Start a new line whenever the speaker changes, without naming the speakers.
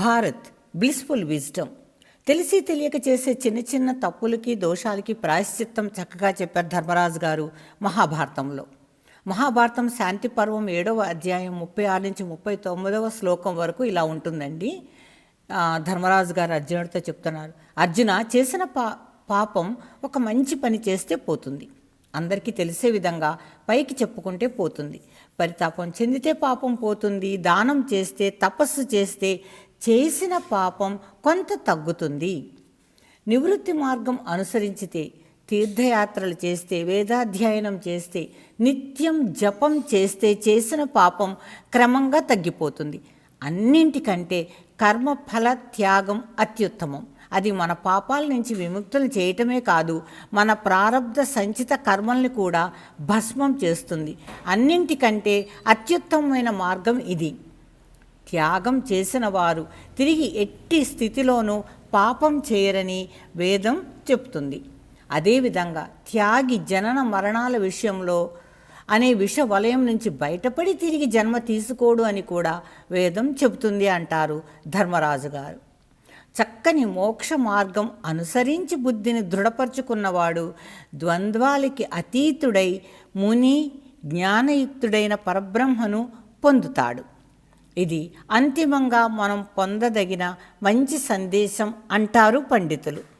Bharat blissful wisdom తెలిసి తెలియక చేసే చిన్న చిన్న తప్పులకి దోషాలకి ప్రాయశ్చిత్తం చక్కగా చెప్పారు ధర్మరాజు గారు మహాభారతంలో. మహాభారతం శాంతి పర్వం ఏడవ అధ్యాయం ముప్పై ఆరు నుంచి ముప్పై తొమ్మిదవ శ్లోకం వరకు ఇలా ఉంటుందండి. ధర్మరాజు గారు అర్జునుడితో చెప్తున్నారు. అర్జున చేసిన పా పాపం ఒక మంచి పని చేస్తే పోతుంది. అందరికీ తెలిసే విధంగా పైకి చెప్పుకుంటే పోతుంది. పరితాపం చెందితే పాపం పోతుంది. దానం చేస్తే తపస్సు చేస్తే చేసిన పాపం కొంత తగ్గుతుంది. నివృత్తి మార్గం అనుసరించితే తీర్థయాత్రలు చేస్తే వేదాధ్యయనం చేస్తే నిత్యం జపం చేస్తే చేసిన పాపం క్రమంగా తగ్గిపోతుంది. అన్నింటికంటే కర్మఫల త్యాగం అత్యుత్తమం. అది మన పాపాల నుంచి విముక్తులు చేయటమే కాదు మన ప్రారంధ సంచిత కర్మల్ని కూడా భస్మం చేస్తుంది. అన్నింటికంటే అత్యుత్తమమైన మార్గం ఇది. త్యాగం చేసిన వారు తిరిగి ఎట్టి స్థితిలోనూ పాపం చేయరని వేదం చెప్తుంది. అదేవిధంగా త్యాగి జనన మరణాల విషయంలో అనే విష వలయం నుంచి బయటపడి తిరిగి జన్మ తీసుకోడు అని కూడా వేదం చెబుతుంది అంటారు ధర్మరాజు గారు. చక్కని మోక్ష మార్గం అనుసరించి బుద్ధిని దృఢపరుచుకున్నవాడు ద్వంద్వాలకి అతీతుడై ముని జ్ఞానయుక్తుడైన పరబ్రహ్మను పొందుతాడు. ఇది అంతిమంగా మనం పొందదగిన మంచి సందేశం అంటారు పండితులు.